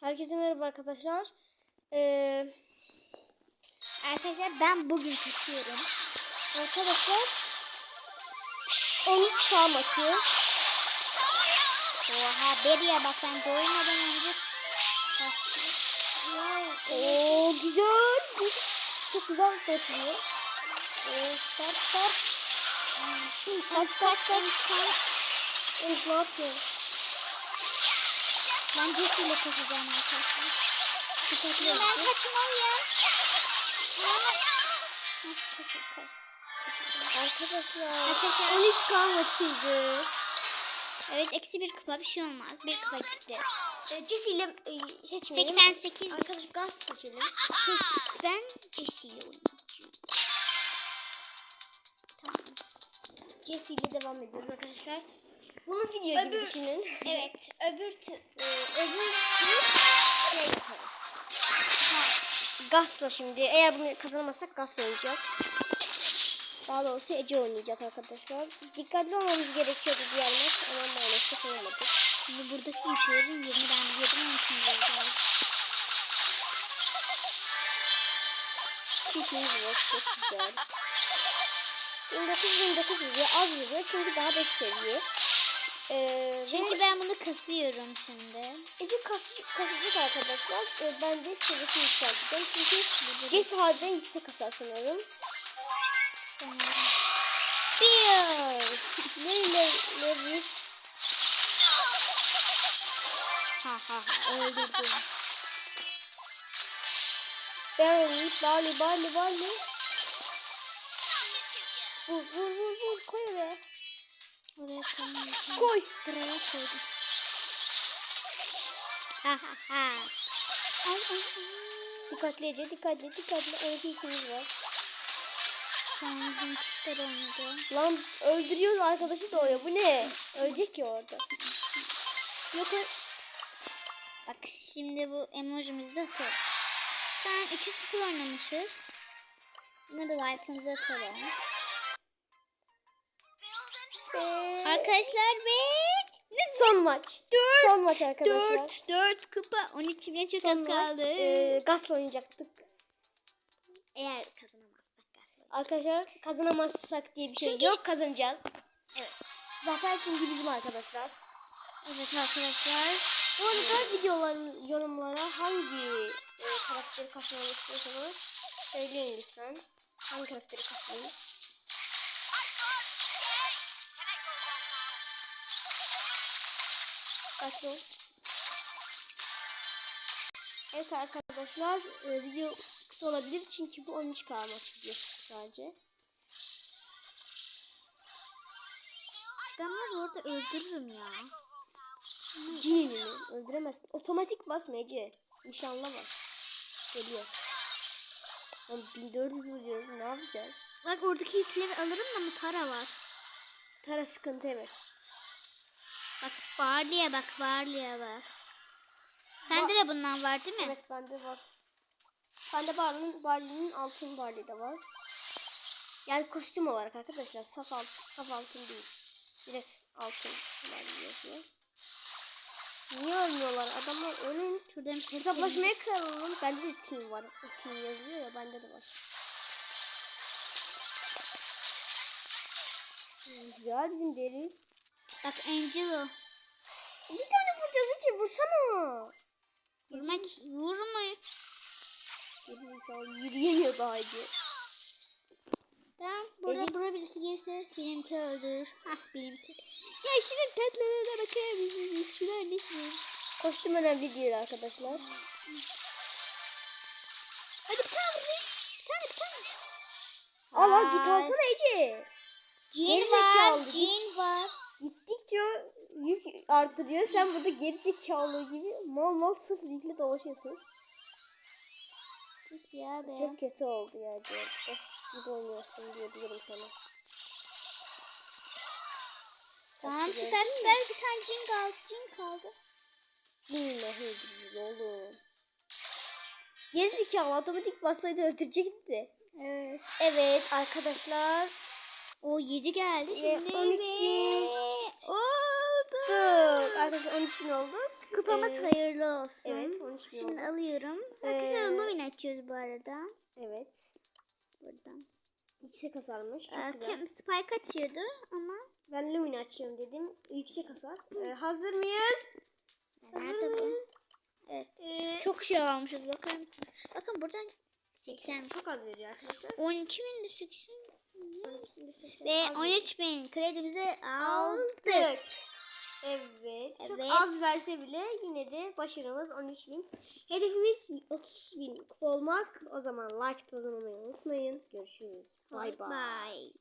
Herkese merhaba arkadaşlar. Ee, Arkadaşlar ben bugün kaçıyorum. arkadaşlar 13K maçı. Oha Beri'ye bak ben doymadan önce Oo güzel. Çok güzel koşuyor. Oo, start start. Kaç kaç kaç. Elif ne yapıyor? Ben Jesse ile kaçacağım arkadaşlar. Dikkatli Ben olun. kaçmalıyım. Arkadaşlar. Arkadaşlar. 13K maçıydı. Evet eksi bir kupa bir şey olmaz. Bir kupa gitti. Ee, Jesse ile e, seçmeyelim. 88. Arkadaşlar gaz seçelim. Ben Jesse ile oynayacağım. İle devam ediyoruz arkadaşlar. Bunu video gibi Öbür- düşünün. Evet öbür tü- Ee, öbür şey yaparız. Gas'la şimdi. Eğer bunu kazanamazsak Gas'la oynayacağız. Daha doğrusu Ece oynayacak arkadaşlar. Dikkatli olmamız gerekiyordu diğer maç ama maalesef olamadık. Şimdi buradaki biliyorum. Onun için biliyorum. Çiftimiz var çok güzel. 29 29 vuruyor az vuruyor çünkü daha 5 seviye. Ee, Çünkü ve ben bunu kasıyorum şimdi. Ece kasıcı, kasıcı da arkadaşlar. Ee, ben de seviyesini yükselteceğim çünkü Jess harbiden yüksek hasar sanıyorum. Sanırım. Bir. Ne ne ne büyük. Ha ha ha öldürdüm. Barley, barley, barley, barley. Vur, vur, vur, vur. Koy oraya. Oraya koymayacağım. Koy. Buraya koydum. Ha ha ha. Ay ay ay. Dikkatli dikkatli, dikkatli. Orada ikimiz var. Bizim kuşlar oynadı. Lan öldürüyor arkadaşı da oraya. Bu ne? Ölecek ki orada. Yok Bak şimdi bu emojimizi de atalım. Ben 3-0 oynamışız. Bunları da like'ımıza atalım. Arkadaşlar ve son maç. Son maç arkadaşlar. 4 4 kupa 13 bine çok Son az maç. kaldı. Ee, Gas'la oynayacaktık. Eğer kazanamazsak gazla. Arkadaşlar kazanamazsak diye bir şey Çünkü- yok. Kazanacağız. Evet. Zafer çünkü bizim arkadaşlar. Evet arkadaşlar. Bu arada videoların yorumlara hangi e, karakteri kasmamı istiyorsanız söyleyin lütfen. Hangi karakteri kasmayı? Dikkatli ol. Evet arkadaşlar e, video kısa olabilir çünkü bu 13 maç videosu sadece. Var orada öldürürüm ya. Cinini öldüremezsin. Otomatik basma Ece. Nişanla bas. Geliyor. Lan 1400 vuruyoruz ne yapacağız? Bak oradaki ipleri alırım da mı tara var. Tara sıkıntı evet. Bak Barley'e bak Barley'e bak. Sende de bundan var değil mi? Evet bende var. Bende Barley'nin Barley'nin altın Barley de var. Yani kostüm olarak arkadaşlar saf altın, saf altın değil. Direkt altın Barley yazıyor. Niye ölmüyorlar? Adamlar ölün. Şuradan Hesaplaşmaya kıralım. Bende de team var. O team yazıyor ya bende de var. Güzel bizim deri. Bak Angelo. Bir tane vuracağız içi vursana. Vurmak zekalı yürüyemiyor daha iyi. Tamam. Burada Ece- buraya birisi girse benimki öldürür. Ah benimki. Ya şunun tatlılığına bakar mısınız? Şunlar nesin? Kostüm önemli değil arkadaşlar. Hadi bir tane vurayım. Bir tane bir tane. Al al git alsana Ece. Geri var. Jean var. Gittikçe yük artırıyor. Sen burada geri zekalı gibi mal mal sıfır yükle dolaşıyorsun. Ya be. Çok kötü oldu ya. Oh, gibi oynuyorsun diyebilirim sana. Tamam süper süper. Bir tane Jean kaldı. Jean kaldı. Hediye oğlum. Geri zekalı otomatik bassaydı öldürecekti. Evet. Evet arkadaşlar. O 7 geldi şimdi. 13 bin. Ve- Oldu. Arkadaşlar 13 bin oldu. Kupamız Ee, hayırlı olsun. evet, 13 bin Şimdi oldu. alıyorum. Ee, Arkadaşlar Novin açıyoruz bu arada. Evet. Buradan. Yüksek hasarmış. Çok Ee, güzel. kim Spike açıyordu ama Ben Lumina açıyorum dedim. Yüksek hasar. Ee, hazır mıyız? nerede bu? Evet. Ee, Çok şey almışız bakar mısın? Bakın buradan 80 çok az veriyor arkadaşlar. 12 bin düşük. Ve Az veriyor. 13 bin kredimizi aldık. aldık. Evet. Çok Evet. az verse bile yine de başarımız 13 bin. Hedefimiz 30 bin kupa olmak. O zaman like atmayı unutmayın. Görüşürüz. Bay bay. Bye.